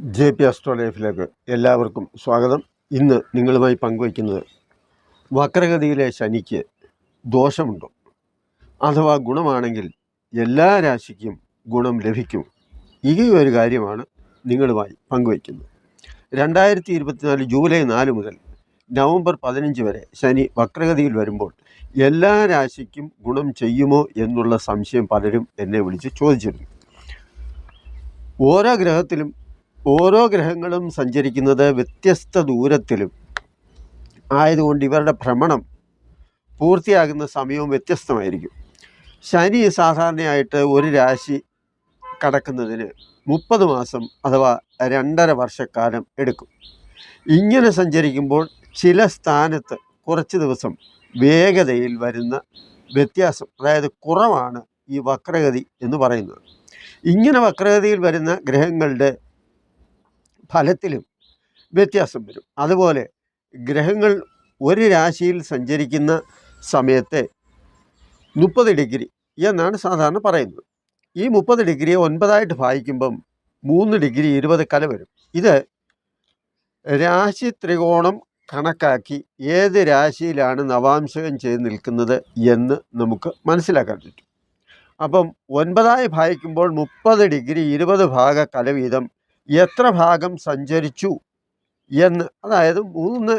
J P astro ലൈഫിലേക്ക് എല്ലാവർക്കും സ്വാഗതം. ഇന്ന് നിങ്ങളുമായി പങ്കുവയ്ക്കുന്നത് വക്രഗതിയിലെ ശനിക്ക് ദോഷമുണ്ടോ? അഥവാ ഗുണമാണെങ്കിൽ എല്ലാ രാശിക്കും ഗുണം ലഭിക്കും. ഈ ഒരു കാര്യമാണ് നിങ്ങളുമായി പങ്കുവയ്ക്കുന്നത്. രണ്ടായിരത്തി ഇരുപത്തിനാല് ജൂലൈ നാല് മുതൽ നവംബർ പതിനഞ്ച് വരെ ശനി വക്രഗതിയിൽ വരുമ്പോൾ എല്ലാ രാശിക്കും ഗുണം ചെയ്യുമോ എന്നുള്ള സംശയം പലരും എന്നെ വിളിച്ച് ചോദിച്ചിരുന്നു. ഓരോ ഗ്രഹത്തിലും ഓരോ ഗ്രഹങ്ങളും സഞ്ചരിക്കുന്നത് വ്യത്യസ്ത ദൂരത്തിലും. ആയതുകൊണ്ട് ഇവരുടെ ഭ്രമണം പൂർത്തിയാകുന്ന സമയവും വ്യത്യസ്തമായിരിക്കും. ശനി സാധാരണയായിട്ട് ഒരു രാശി കടക്കുന്നതിന് മുപ്പത് മാസം അഥവാ രണ്ടര വർഷക്കാലം എടുക്കും. ഇങ്ങനെ സഞ്ചരിക്കുമ്പോൾ ചില സ്ഥാനത്ത് കുറച്ച് ദിവസം വേഗതയിൽ വരുന്ന വ്യത്യാസം അതായത് കുറവാണ് ഈ വക്രഗതി എന്ന് പറയുന്നത്. ഇങ്ങനെ വക്രഗതിയിൽ വരുന്ന ഗ്രഹങ്ങളുടെ ഫലത്തിലും വ്യത്യാസം വരും. അതുപോലെ ഗ്രഹങ്ങൾ ഒരു രാശിയിൽ സഞ്ചരിക്കുന്ന സമയത്തെ മുപ്പത് ഡിഗ്രി എന്നാണ് സാധാരണ പറയുന്നത്. ഈ മുപ്പത് ഡിഗ്രിയെ ഒൻപതായിട്ട് ഭാഗിക്കുമ്പം മൂന്ന് ഡിഗ്രി ഇരുപത് കല വരും. ഇത് രാശി ത്രികോണം കണക്കാക്കി ഏത് രാശിയിലാണ് നവാംശകം ചെയ്ത് നിൽക്കുന്നത് എന്ന് നമുക്ക് മനസ്സിലാക്കാൻ പറ്റും. അപ്പം ഒൻപതായി ഭാഗിക്കുമ്പോൾ മുപ്പത് ഡിഗ്രി ഇരുപത് ഭാഗ കല വീതം എത്ര ഭാഗം സഞ്ചരിച്ചു എന്ന് അതായത് മൂന്ന്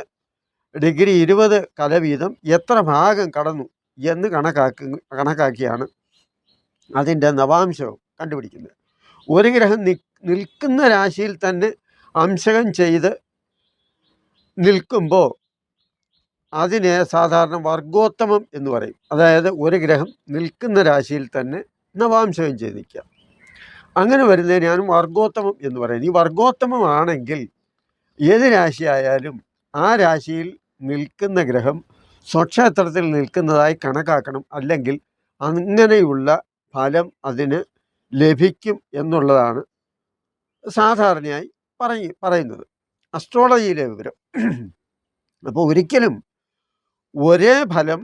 ഡിഗ്രി ഇരുപത് കല വീതം എത്ര ഭാഗം കടന്നു എന്ന് കണക്കാക്കി കണക്കാക്കിയാണ് അതിന്റെ നവാംശവും കണ്ടുപിടിക്കുന്നത്. ഒരു ഗ്രഹം നിൽക്കുന്ന രാശിയിൽ തന്നെ അംശകം ചെയ്ത് നിൽക്കുമ്പോൾ അതിനെ സാധാരണ വർഗോത്തമം എന്ന് പറയും. അതായത് ഒരു ഗ്രഹം നിൽക്കുന്ന രാശിയിൽ തന്നെ നവാംശകം ചെയ്ത് നിൽക്കുക. അങ്ങനെ വരുന്നതിനാണ് വർഗോത്തമം എന്ന് പറയുന്നത് ഈ വർഗോത്തമമാണെങ്കിൽ ഏത് രാശിയായാലും ആ രാശിയിൽ നിൽക്കുന്ന ഗ്രഹം സ്വക്ഷേത്രത്തിൽ നിൽക്കുന്നതായി കണക്കാക്കണം. അല്ലെങ്കിൽ അങ്ങനെയുള്ള ഫലം അതിന് ലഭിക്കും എന്നുള്ളതാണ് സാധാരണയായി പറയ പറയുന്നത്. അസ്ട്രോളജിയിലെ വിവരം. അപ്പോൾ ഒരിക്കലും ഒരേ ഫലം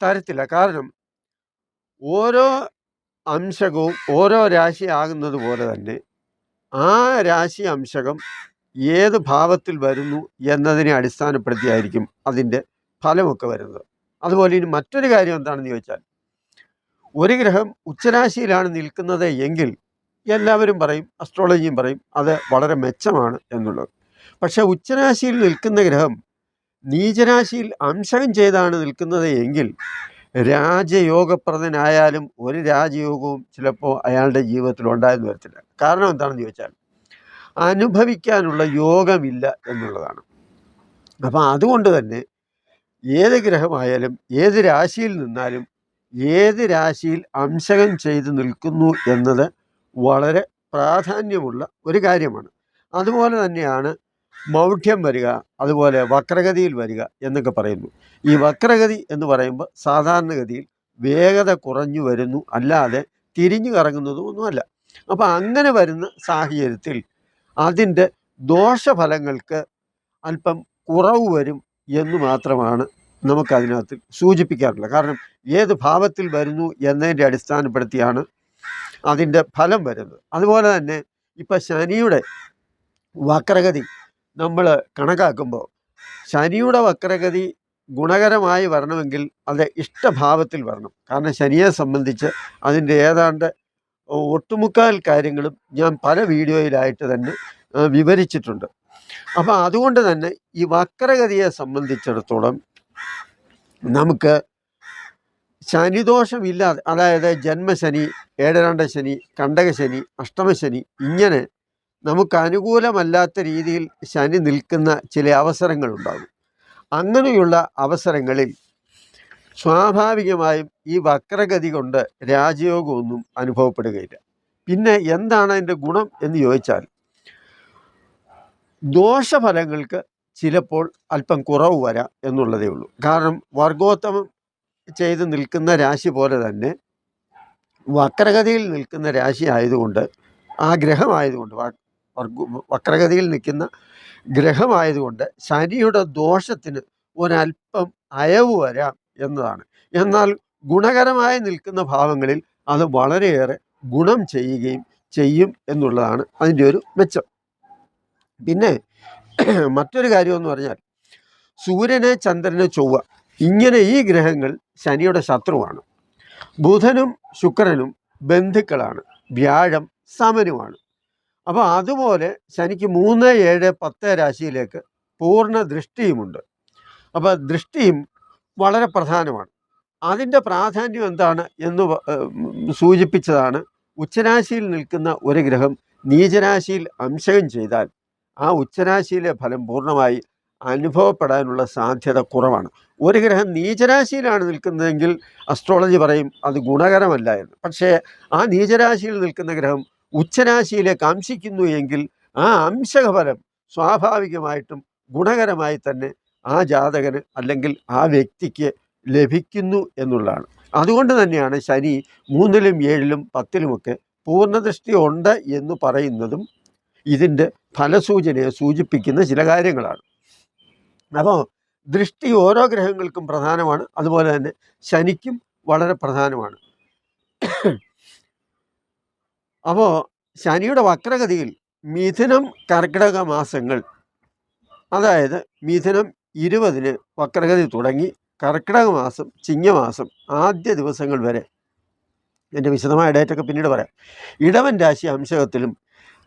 തരത്തില്ല. കാരണം ഓരോ അംശകവും ഓരോ രാശി ആകുന്നത് പോലെ തന്നെ ആ രാശി അംശകം ഏത് ഭാവത്തിൽ വരുന്നു എന്നതിനെ അടിസ്ഥാനപ്പെടുത്തിയായിരിക്കും അതിന്റെ ഫലമൊക്കെ വരുന്നത്. അതുപോലെ ഇനി മറ്റൊരു കാര്യം എന്താണെന്ന് ചോദിച്ചാൽ ഒരു ഗ്രഹം ഉച്ചരാശിയിലാണ് നിൽക്കുന്നത് എങ്കിൽ എല്ലാവരും പറയും അസ്ട്രോളജിയും പറയും അത് വളരെ മെച്ചമാണ് എന്നുള്ളത്. പക്ഷേ ഉച്ചരാശിയിൽ നിൽക്കുന്ന ഗ്രഹം നീചരാശിയിൽ അംശകം ചെയ്താണ് നിൽക്കുന്നത് എങ്കിൽ രാജയോഗപ്രദനായാലും ഒരു രാജയോഗവും ചിലപ്പോൾ അയാളുടെ ജീവിതത്തിൽ ഉണ്ടായെന്ന് വരത്തില്ല. കാരണം എന്താണെന്ന് ചോദിച്ചാൽ അനുഭവിക്കാനുള്ള യോഗമില്ല എന്നുള്ളതാണ്. അപ്പം അതുകൊണ്ട് തന്നെ ഏത് ഗ്രഹമായാലും ഏത് രാശിയിൽ നിന്നാലും ഏത് രാശിയിൽ അംശകം ചെയ്ത് നിൽക്കുന്നു എന്നത് വളരെ പ്രാധാന്യമുള്ള ഒരു കാര്യമാണ്. അതുപോലെ തന്നെയാണ് മൗഢ്യം വരിക അതുപോലെ വക്രഗതിയിൽ വരിക എന്നൊക്കെ പറയുന്നു. ഈ വക്രഗതി എന്ന് പറയുമ്പോൾ സാധാരണഗതിയിൽ വേഗത കുറഞ്ഞു വരുന്നു അല്ലാതെ തിരിഞ്ഞു കറങ്ങുന്നതും ഒന്നുമല്ല. അപ്പോൾ അങ്ങനെ വരുന്ന സാഹചര്യത്തിൽ അതിന്റെ ദോഷഫലങ്ങൾക്ക് അല്പം കുറവ് വരും എന്ന് മാത്രമാണ് നമുക്കതിനകത്ത് സൂചിപ്പിക്കാറുള്ളത്. കാരണം ഏത് ഭാവത്തിൽ വരുന്നു എന്നതിന്റെ അടിസ്ഥാനപ്പെടുത്തിയാണ് അതിന്റെ ഫലം വരുന്നത്. അതുപോലെ തന്നെ ഇപ്പം ശനിയുടെ വക്രഗതി നമ്മൾ കണക്കാക്കുമ്പോൾ ശനിയുടെ വക്രഗതി ഗുണകരമായി വരണമെങ്കിൽ അത് ഇഷ്ടഭാവത്തിൽ വരണം. കാരണം ശനിയെ സംബന്ധിച്ച് അതിന്റെ ഏതാണ്ട് ഒട്ടുമുക്കാൽ കാര്യങ്ങളും ഞാൻ പല വീഡിയോയിലായിട്ട് തന്നെ വിവരിച്ചിട്ടുണ്ട്. അപ്പോൾ അതുകൊണ്ട് തന്നെ ഈ വക്രഗതിയെ സംബന്ധിച്ചിടത്തോളം നമുക്ക് ശനിദോഷമില്ലാതെ അതായത് ജന്മശനി ഏഴരണ്ട ശനി കണ്ടകശനി അഷ്ടമശനി ഇങ്ങനെ നമുക്ക് അനുകൂലമല്ലാത്ത രീതിയിൽ ശനി നിൽക്കുന്ന ചില അവസരങ്ങളുണ്ടാകും. അങ്ങനെയുള്ള അവസരങ്ങളിൽ സ്വാഭാവികമായും ഈ വക്രഗതി കൊണ്ട് രാജയോഗമൊന്നും അനുഭവപ്പെടുകയില്ല. പിന്നെ എന്താണ് അതിന്റെ ഗുണം എന്ന് ചോദിച്ചാൽ ദോഷഫലങ്ങൾക്ക് ചിലപ്പോൾ അല്പം കുറവ് വരാം എന്നുള്ളതേ ഉള്ളൂ. കാരണം വർഗോത്തമം ചെയ്ത് നിൽക്കുന്ന രാശി പോലെ തന്നെ വക്രഗതിയിൽ നിൽക്കുന്ന രാശി ആയതുകൊണ്ട് ആ ഗ്രഹമായതുകൊണ്ട് വ- വർഗ- വക്രഗതിയിൽ നിൽക്കുന്ന ഗ്രഹമായതുകൊണ്ട് ശനിയുടെ ദോഷത്തിന് ഒരല്പം അയവ് വരാം എന്നതാണ്. എന്നാൽ ഗുണകരമായി നിൽക്കുന്ന ഭാവങ്ങളിൽ അത് വളരെയേറെ ഗുണം ചെയ്യുകയും ചെയ്യും എന്നുള്ളതാണ് അതിന്റെ ഒരു മെച്ചം. പിന്നെ മറ്റൊരു കാര്യമെന്ന് പറഞ്ഞാൽ സൂര്യനെ ചന്ദ്രനെ ചൊവ്വ ഇങ്ങനെ ഈ ഗ്രഹങ്ങൾ ശനിയുടെ ശത്രുവാണ്. ബുധനും ശുക്രനും ബന്ധുക്കളാണ്. വ്യാഴം സമനുമാണ്. അപ്പോൾ അതുപോലെ ശനിക്ക് മൂന്ന് ഏഴ് പത്ത് രാശിയിലേക്ക് പൂർണ ദൃഷ്ടിയുമുണ്ട്. അപ്പോൾ ദൃഷ്ടിയും വളരെ പ്രധാനമാണ്. അതിന്റെ പ്രാധാന്യം എന്താണ് എന്ന് സൂചിപ്പിച്ചതാണ് ഉച്ചരാശിയിൽ നിൽക്കുന്ന ഒരു ഗ്രഹം നീചരാശിയിൽ അംശകം ചെയ്താൽ ആ ഉച്ചരാശിയിലെ ഫലം പൂർണമായി അനുഭവപ്പെടാനുള്ള സാധ്യത കുറവാണ്. ഒരു ഗ്രഹം നീചരാശിയിലാണ് നിൽക്കുന്നതെങ്കിൽ അസ്ട്രോളജി പറയും അത് ഗുണകരമല്ല എന്ന്. പക്ഷേ ആ നീചരാശിയിൽ നിൽക്കുന്ന ഗ്രഹം ഉച്ചരാശിയിലേക്ക് അംശിക്കുന്നു എങ്കിൽ ആ അംശകഫലം സ്വാഭാവികമായിട്ടും ഗുണകരമായി തന്നെ ആ ജാതകന് അല്ലെങ്കിൽ ആ വ്യക്തിക്ക് ലഭിക്കുന്നു എന്നുള്ളതാണ്. അതുകൊണ്ട് തന്നെയാണ് ശനി മൂന്നിലും ഏഴിലും പത്തിലുമൊക്കെ പൂർണദൃഷ്ടി ഉണ്ട് എന്ന് പറയുന്നതും ഇതിന്റെ ഫലസൂചനയെ സൂചിപ്പിക്കുന്ന ചില കാര്യങ്ങളാണ്. അപ്പോൾ ദൃഷ്ടി ഓരോ ഗ്രഹങ്ങൾക്കും പ്രധാനമാണ്. അതുപോലെ തന്നെ ശനിക്കും വളരെ പ്രധാനമാണ്. അപ്പോൾ ശനിയുടെ വക്രഗതിയിൽ മിഥുനം കർക്കിടക മാസങ്ങൾ അതായത് മിഥുനം ഇരുപതിന് വക്രഗതി തുടങ്ങി കർക്കിടക മാസം ചിങ്ങമാസം ആദ്യ ദിവസങ്ങൾ വരെ. എന്റെ വിശദമായ ഡേറ്റൊക്കെ പിന്നീട് പറയാം. ഇടവൻ രാശി അംശകത്തിലും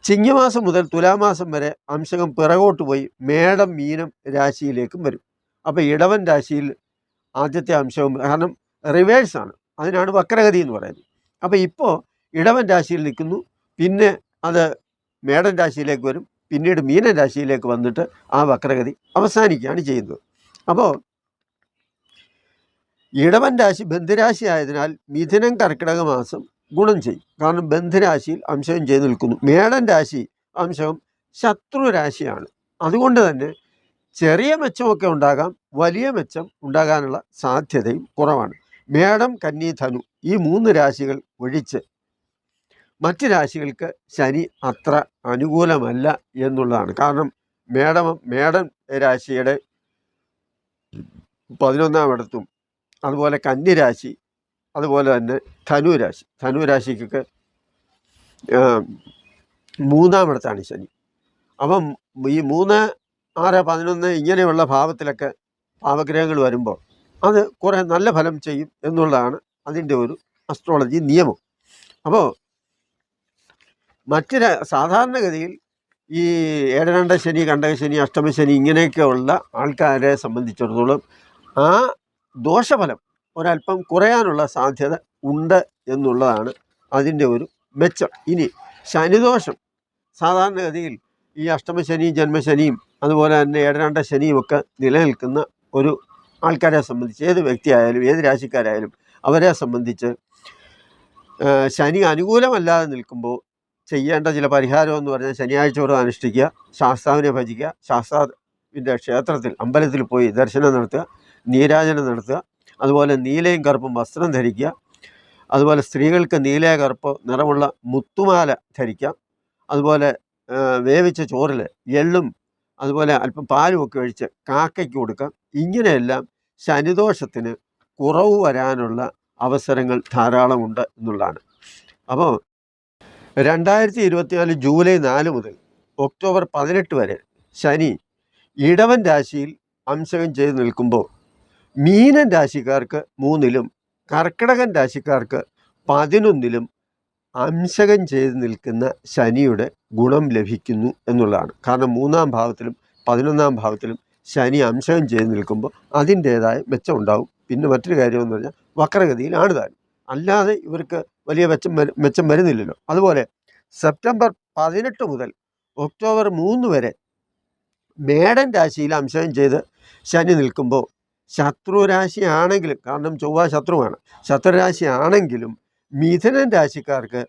ചിങ്ങമാസം മുതൽ തുലാമാസം വരെ അംശകം പിറകോട്ട് പോയി മേടം മീനം രാശിയിലേക്കും വരും. അപ്പോൾ ഇടവൻ രാശിയിൽ ആദ്യത്തെ അംശവും കാരണം റിവേഴ്സാണ് അതിനാണ് വക്രഗതി എന്ന് പറയുന്നത്. അപ്പോൾ ഇപ്പോൾ ഇടവൻ രാശിയിൽ നിൽക്കുന്നു. പിന്നെ അത് മേടൻ രാശിയിലേക്ക് വരും. പിന്നീട് മീനൻ രാശിയിലേക്ക് വന്നിട്ട് ആ വക്രഗതി അവസാനിക്കുകയാണ് ചെയ്യുന്നത്. അപ്പോൾ ഇടവൻ രാശി ബന്ധുരാശി ആയതിനാൽ മിഥുനം കർക്കിടക മാസം ഗുണം ചെയ്യും. കാരണം ബന്ധുരാശിയിൽ അംശവും ചെയ്തു നിൽക്കുന്നു. മേടൻ രാശി അംശവും ശത്രു രാശിയാണ്. അതുകൊണ്ട് തന്നെ ചെറിയ മെച്ചമൊക്കെ ഉണ്ടാകാം. വലിയ മെച്ചം ഉണ്ടാകാനുള്ള സാധ്യതയും കുറവാണ്. മേടം കന്നി ധനു ഈ മൂന്ന് രാശികൾ ഒഴിച്ച് മറ്റ് രാശികൾക്ക് ശനി അത്ര അനുകൂലമല്ല എന്നുള്ളതാണ്. കാരണം മേടം മേടൻ രാശിയുടെ പതിനൊന്നാം ഇടത്തും അതുപോലെ കന്യരാശി അതുപോലെ തന്നെ ധനുരാശി ധനുരാശിക്കൊക്കെ മൂന്നാമിടത്താണ് ശനി. അപ്പം ഈ മൂന്ന് ആറ് പതിനൊന്ന് ഇങ്ങനെയുള്ള ഭാവത്തിലൊക്കെ ഭാവഗ്രഹങ്ങൾ വരുമ്പോൾ അത് കുറേ നല്ല ഫലം ചെയ്യും എന്നുള്ളതാണ് അതിന്റെ ഒരു അസ്ട്രോളജി നിയമം. അപ്പോൾ മറ്റ് സാധാരണഗതിയിൽ ഈ ഏഴരണ്ട ശനി കണ്ടക ശനി അഷ്ടമ ഇങ്ങനെയൊക്കെ ഇങ്ങനെയൊക്കെയുള്ള ആൾക്കാരെ സംബന്ധിച്ചിടത്തോളം ആ ദോഷഫലം ഒരല്പം കുറയാനുള്ള സാധ്യത ഉണ്ട് എന്നുള്ളതാണ് അതിന്റെ ഒരു മെച്ചം. ഇനി ശനിദോഷം സാധാരണഗതിയിൽ ഈ അഷ്ടമശനിയും ജന്മശനിയും അതുപോലെ തന്നെ ഏഴരണ്ട ശനിയും ഒക്കെ നിലനിൽക്കുന്ന ഒരു ആൾക്കാരെ സംബന്ധിച്ച് ഏത് വ്യക്തിയായാലും ഏത് രാശിക്കാരായാലും അവരെ സംബന്ധിച്ച് ശനി അനുകൂലമല്ലാതെ നിൽക്കുമ്പോൾ ചെയ്യേണ്ട ചില പരിഹാരം എന്ന് പറഞ്ഞാൽ ശനിയാഴ്ച വ്രതം അനുഷ്ഠിക്കുക ശാസ്താവിനെ ഭജിക്കുക ശാസ്താവിന്റെ ക്ഷേത്രത്തിൽ അമ്പലത്തിൽ പോയി ദർശനം നടത്തുക നീരാജനം നടത്തുക അതുപോലെ നീലയും കറുപ്പും വസ്ത്രം ധരിക്കുക അതുപോലെ സ്ത്രീകൾക്ക് നീല കറുപ്പ് നിറമുള്ള മുത്തുമാല ധരിക്കാം അതുപോലെ വേവിച്ച ചോറിൽ എള്ളും അതുപോലെ അല്പം പാലും ഒക്കെ ഒഴിച്ച് കാക്കയ്ക്ക് കൊടുക്കാം ഇങ്ങനെയെല്ലാം ശനിദോഷത്തിന് കുറവ് വരാനുള്ള അവസരങ്ങൾ ധാരാളമുണ്ട് എന്നുള്ളതാണ്. അപ്പോൾ രണ്ടായിരത്തി ഇരുപത്തിനാല് ജൂലൈ നാല് മുതൽ ഒക്ടോബർ പതിനെട്ട് വരെ ശനി ഇടവൻ രാശിയിൽ അംശകം ചെയ്ത് നിൽക്കുമ്പോൾ മീനൻ രാശിക്കാർക്ക് മൂന്നിലും കർക്കിടകൻ രാശിക്കാർക്ക് പതിനൊന്നിലും അംശകം ചെയ്ത് നിൽക്കുന്ന ശനിയുടെ ഗുണം ലഭിക്കുന്നു എന്നുള്ളതാണ്. കാരണം മൂന്നാം ഭാവത്തിലും പതിനൊന്നാം ഭാവത്തിലും ശനി അംശകം ചെയ്ത് നിൽക്കുമ്പോൾ അതിന്റേതായ മെച്ചം ഉണ്ടാവും. പിന്നെ മറ്റൊരു കാര്യമെന്ന് പറഞ്ഞാൽ വക്രഗതിയിലാണ് താൻ. അല്ലാതെ ഇവർക്ക് വലിയ മെച്ചം മെച്ചം വരുന്നില്ലല്ലോ. അതുപോലെ സെപ്റ്റംബർ പതിനെട്ട് മുതൽ ഒക്ടോബർ മൂന്ന് വരെ മേടൻ രാശിയിൽ അംശം ചെയ്ത് ശനി നിൽക്കുമ്പോൾ ശത്രുരാശി ആണെങ്കിലും കാരണം ചൊവ്വ ശത്രുവാണ്. ശത്രുരാശി ആണെങ്കിലും മിഥുനൻ രാശിക്കാർക്ക്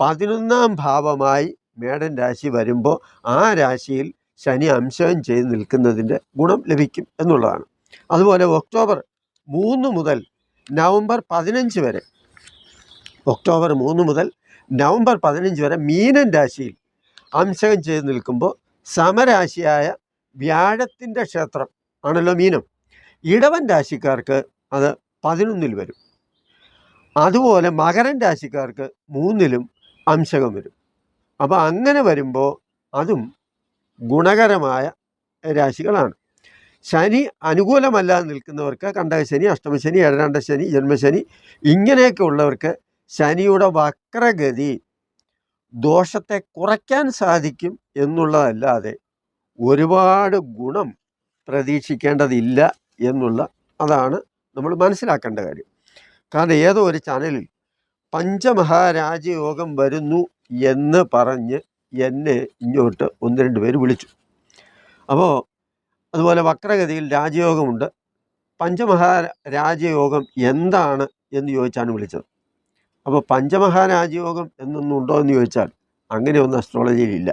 പതിനൊന്നാം ഭാവമായി മേടൻ രാശി വരുമ്പോൾ ആ രാശിയിൽ ശനി അംശം ചെയ്ത് നിൽക്കുന്നതിന്റെ ഗുണം ലഭിക്കും എന്നുള്ളതാണ്. അതുപോലെ ഒക്ടോബർ മൂന്ന് മുതൽ നവംബർ പതിനഞ്ച് വരെ ഒക്ടോബർ മൂന്ന് മുതൽ നവംബർ പതിനഞ്ച് വരെ മീനൻ രാശിയിൽ അംശകം ചെയ്ത് നിൽക്കുമ്പോൾ സമരാശിയായ വ്യാഴത്തിന്റെ ക്ഷേത്രം ആണല്ലോ മീനം. ഇടവൻ രാശിക്കാർക്ക് അത് പതിനൊന്നിൽ വരും. അതുപോലെ മകരൻ രാശിക്കാർക്ക് മൂന്നിലും അംശകം വരും. അപ്പോൾ അങ്ങനെ വരുമ്പോൾ അതും ഗുണകരമായ രാശികളാണ്. ശനി അനുകൂലമല്ലാതെ നിൽക്കുന്നവർക്ക് കണ്ടകശനി അഷ്ടമശനി ഏഴാണ്ട ശനി ജന്മശനി ഇങ്ങനെയൊക്കെ ഉള്ളവർക്ക് ശനിയുടെ വക്രഗതി ദോഷത്തെ കുറയ്ക്കാൻ സാധിക്കും എന്നുള്ളതല്ലാതെ ഒരുപാട് ഗുണം പ്രതീക്ഷിക്കേണ്ടതില്ല എന്നുള്ള അതാണ് നമ്മൾ മനസ്സിലാക്കേണ്ട കാര്യം. കാരണം ഏതോ ഒരു ചാനലിൽ പഞ്ചമഹാരാജയോഗം വരുന്നു എന്ന് പറഞ്ഞ് എന്നെ ഇങ്ങോട്ട് ഒന്ന് രണ്ട് പേര് വിളിച്ചു. അപ്പോൾ അതുപോലെ വക്രഗതിയിൽ രാജയോഗമുണ്ട്. പഞ്ചമഹാരാജയോഗം എന്താണ് എന്ന് ചോദിച്ചാണ് വിളിച്ചത്. അപ്പോൾ പഞ്ചമഹാരാജയോഗം എന്നൊന്നും ഉണ്ടോ എന്ന് ചോദിച്ചാൽ അങ്ങനെയൊന്നും അസ്ട്രോളജിയിൽ ഇല്ല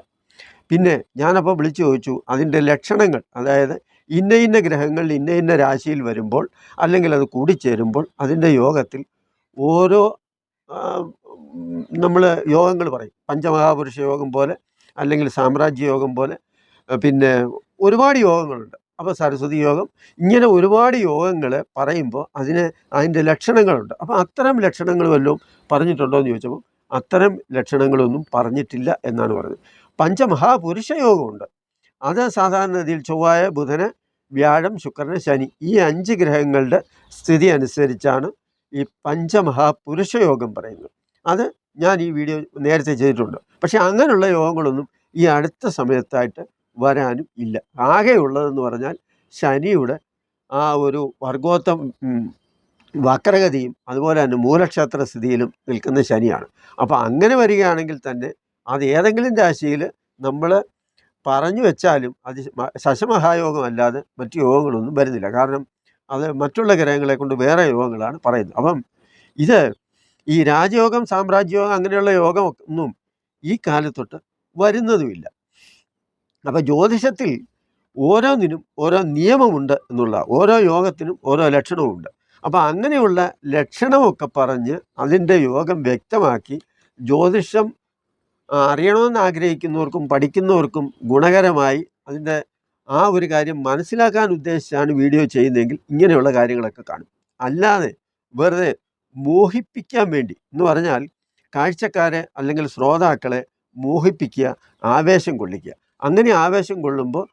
പിന്നെ ഞാനപ്പോൾ വിളിച്ചു ചോദിച്ചു അതിന്റെ ലക്ഷണങ്ങൾ അതായത് ഇന്ന ഇന്ന ഗ്രഹങ്ങൾ ഇന്ന ഇന്ന രാശിയിൽ വരുമ്പോൾ അല്ലെങ്കിൽ അത് കൂടിച്ചേരുമ്പോൾ അതിന്റെ യോഗത്തിൽ ഓരോ നമ്മൾ യോഗങ്ങൾ പറയും. പഞ്ചമഹാപുരുഷ യോഗം പോലെ അല്ലെങ്കിൽ സാമ്രാജ്യ യോഗം പോലെ പിന്നെ ഒരുപാട് യോഗങ്ങളുണ്ട്. അപ്പോൾ സരസ്വതി യോഗം ഇങ്ങനെ ഒരുപാട് യോഗങ്ങൾ പറയുമ്പോൾ അതിന് അതിന്റെ ലക്ഷണങ്ങളുണ്ട്. അപ്പോൾ അത്തരം ലക്ഷണങ്ങൾ വല്ലതും പറഞ്ഞിട്ടുണ്ടോ എന്ന് ചോദിച്ചപ്പോൾ അത്തരം ലക്ഷണങ്ങളൊന്നും പറഞ്ഞിട്ടില്ല എന്നാണ് പറഞ്ഞത്. പഞ്ചമഹാപുരുഷ യോഗമുണ്ട്. അത് സാധാരണഗതിയിൽ ചൊവ്വായ ബുധന് വ്യാഴം ശുക്രന് ശനി ഈ അഞ്ച് ഗ്രഹങ്ങളുടെ സ്ഥിതി അനുസരിച്ചാണ് ഈ പഞ്ചമഹാപുരുഷ യോഗം പറയുന്നത്. അത് ഞാൻ ഈ വീഡിയോ നേരത്തെ ചെയ്തിട്ടുണ്ട്. പക്ഷേ അങ്ങനെയുള്ള യോഗങ്ങളൊന്നും ഈ അടുത്ത സമയത്തായിട്ട് വരാനും ഇല്ല. ആകെയുള്ളതെന്ന് പറഞ്ഞാൽ ശനിയുടെ ആ ഒരു വർഗോത്തം വക്രഗതിയും അതുപോലെ തന്നെ മൂലക്ഷേത്ര സ്ഥിതിയിലും നിൽക്കുന്ന ശനിയാണ്. അപ്പോൾ അങ്ങനെ വരികയാണെങ്കിൽ തന്നെ അത് ഏതെങ്കിലും രാശിയിൽ നമ്മൾ പറഞ്ഞു വെച്ചാലും അത് ശശമഹായോഗമല്ലാതെ മറ്റു യോഗങ്ങളൊന്നും വരുന്നില്ല. കാരണം അത് മറ്റുള്ള ഗ്രഹങ്ങളെ കൊണ്ട് വേറെ യോഗങ്ങളാണ് പറയുന്നത്. അപ്പം ഇത് ഈ രാജയോഗം സാമ്രാജ്യയോഗം അങ്ങനെയുള്ള യോഗം ഒന്നും ഈ കാലത്തൊട്ട് വരുന്നതുമില്ല. അപ്പം ജ്യോതിഷത്തിൽ ഓരോന്നിനും ഓരോ നിയമമുണ്ട് എന്നുള്ള ഓരോ യോഗത്തിനും ഓരോ ലക്ഷണവുമുണ്ട്. അപ്പോൾ അങ്ങനെയുള്ള ലക്ഷണമൊക്കെ പറഞ്ഞ് അതിന്റെ യോഗം വ്യക്തമാക്കി ജ്യോതിഷം അറിയണമെന്ന് ആഗ്രഹിക്കുന്നവർക്കും പഠിക്കുന്നവർക്കും ഗുണകരമായി അതിന്റെ ആ ഒരു കാര്യം മനസ്സിലാക്കാൻ ഉദ്ദേശിച്ചാണ് വീഡിയോ ചെയ്യുന്നതെങ്കിൽ ഇങ്ങനെയുള്ള കാര്യങ്ങളൊക്കെ കാണും. അല്ലാതെ വെറുതെ മോഹിപ്പിക്കാൻ വേണ്ടി എന്ന് പറഞ്ഞാൽ കാഴ്ചക്കാരെ അല്ലെങ്കിൽ ശ്രോതാക്കളെ മോഹിപ്പിക്കുക ആവേശം കൊള്ളിക്കുക. അങ്ങനെ ആവേശം കൊള്ളുമ്പോൾ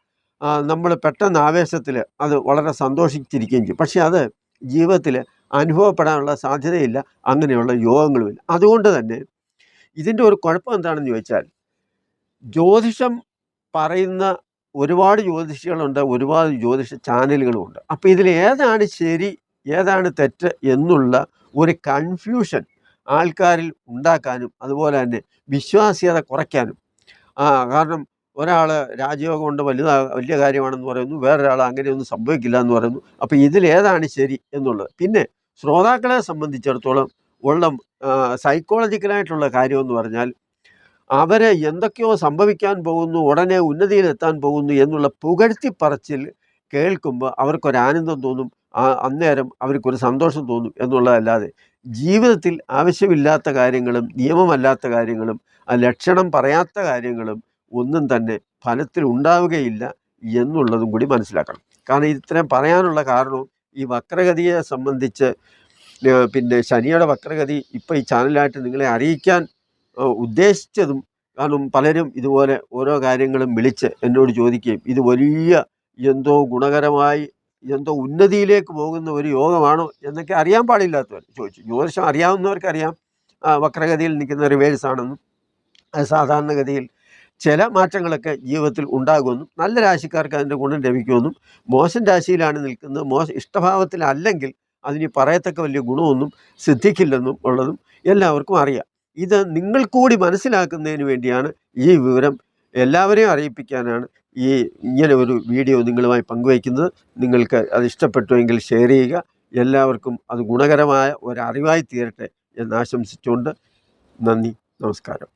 നമ്മൾ പെട്ടെന്ന് ആവേശത്തിൽ അത് വളരെ സന്തോഷിച്ചിരിക്കുകയും ചെയ്യും. പക്ഷേ അത് ജീവിതത്തിൽ അനുഭവപ്പെടാനുള്ള സാധ്യതയില്ല അങ്ങനെയുള്ള യോഗങ്ങളുമില്ല. അതുകൊണ്ട് തന്നെ ഇതിന്റെ ഒരു കുഴപ്പം എന്താണെന്ന് ചോദിച്ചാൽ ജ്യോതിഷം പറയുന്ന ഒരുപാട് ജ്യോതിഷികളുണ്ട് ഒരുപാട് ജ്യോതിഷ ചാനലുകളുമുണ്ട്. അപ്പോൾ ഇതിൽ ഏതാണ് ശരി ഏതാണ് തെറ്റ് എന്നുള്ള ഒരു കൺഫ്യൂഷൻ ആൾക്കാരിൽ ഉണ്ടാക്കാനും അതുപോലെ തന്നെ വിശ്വാസ്യത കുറയ്ക്കാനും കാരണം ഒരാൾ രാജയോഗം കൊണ്ട് വലുതാ വലിയ കാര്യമാണെന്ന് പറയുന്നു വേറൊരാൾ അങ്ങനെയൊന്നും സംഭവിക്കില്ല എന്ന് പറയുന്നു അപ്പോൾ ഇതിലേതാണ് ശരി എന്നുള്ളത്. പിന്നെ ശ്രോതാക്കളെ സംബന്ധിച്ചിടത്തോളം ഉള്ള സൈക്കോളജിക്കലായിട്ടുള്ള കാര്യമെന്ന് പറഞ്ഞാൽ അവരെ എന്തൊക്കെയോ സംഭവിക്കാൻ പോകുന്നു ഉടനെ ഉന്നതിയിലെത്താൻ പോകുന്നു എന്നുള്ള പുകഴ്ത്തി പറച്ചിൽ കേൾക്കുമ്പോൾ അവർക്കൊരാനന്ദം തോന്നും അന്നേരം അവർക്കൊരു സന്തോഷം തോന്നും എന്നുള്ളതല്ലാതെ ജീവിതത്തിൽ ആവശ്യമില്ലാത്ത കാര്യങ്ങളും നിയമമല്ലാത്ത കാര്യങ്ങളും ലക്ഷണം പറയാത്ത കാര്യങ്ങളും ഒന്നും തന്നെ ഫലത്തിൽ ഉണ്ടാവുകയില്ല എന്നുള്ളതും കൂടി മനസ്സിലാക്കണം. കാരണം ഇത്രയും പറയാനുള്ള കാരണവും ഈ വക്രഗതിയെ സംബന്ധിച്ച് പിന്നെ ശനിയുടെ വക്രഗതി ഇപ്പോൾ ഈ ചാനലായിട്ട് നിങ്ങളെ അറിയിക്കാൻ ഉദ്ദേശിച്ചതും കാരണം പലരും ഇതുപോലെ ഓരോ കാര്യങ്ങളും വിളിച്ച് എന്നോട് ചോദിക്കുകയും ഇത് വലിയ എന്തോ ഗുണകരമായി എന്തോ ഉന്നതിയിലേക്ക് പോകുന്ന ഒരു യോഗമാണോ എന്നൊക്കെ അറിയാൻ പാടില്ലാത്തവർ ചോദിച്ചു. ജ്യോതിഷം അറിയാവുന്നവർക്കറിയാം വക്രഗതിയിൽ നിൽക്കുന്ന റിവേഴ്സാണെന്നും അത് സാധാരണഗതിയിൽ ചില മാറ്റങ്ങളൊക്കെ ജീവിതത്തിൽ ഉണ്ടാകുമെന്നും നല്ല രാശിക്കാർക്ക് അതിന്റെ ഗുണം ലഭിക്കുമെന്നും മോശം രാശിയിലാണ് നിൽക്കുന്നത്. മോശം ഇഷ്ടഭാവത്തിലല്ലെങ്കിൽ അതിന് പറയത്തക്ക വലിയ ഗുണമൊന്നും സിദ്ധിക്കില്ലെന്നും ഉള്ളതും എല്ലാവർക്കും അറിയാം. ഇത് നിങ്ങൾ കൂടി മനസ്സിലാക്കുന്നതിന് വേണ്ടിയാണ് ഈ വിവരം എല്ലാവരെയും അറിയിപ്പിക്കാനാണ് ഈ ഇങ്ങനെ ഒരു വീഡിയോ നിങ്ങളുമായി പങ്കുവയ്ക്കുന്നത്. നിങ്ങൾക്ക് അത് ഇഷ്ടപ്പെട്ടുവെങ്കിൽ ഷെയർ ചെയ്യുക. എല്ലാവർക്കും അത് ഗുണകരമായ ഒരറിവായി തീരട്ടെ എന്ന് ആശംസിച്ചുകൊണ്ട് നന്ദി നമസ്കാരം.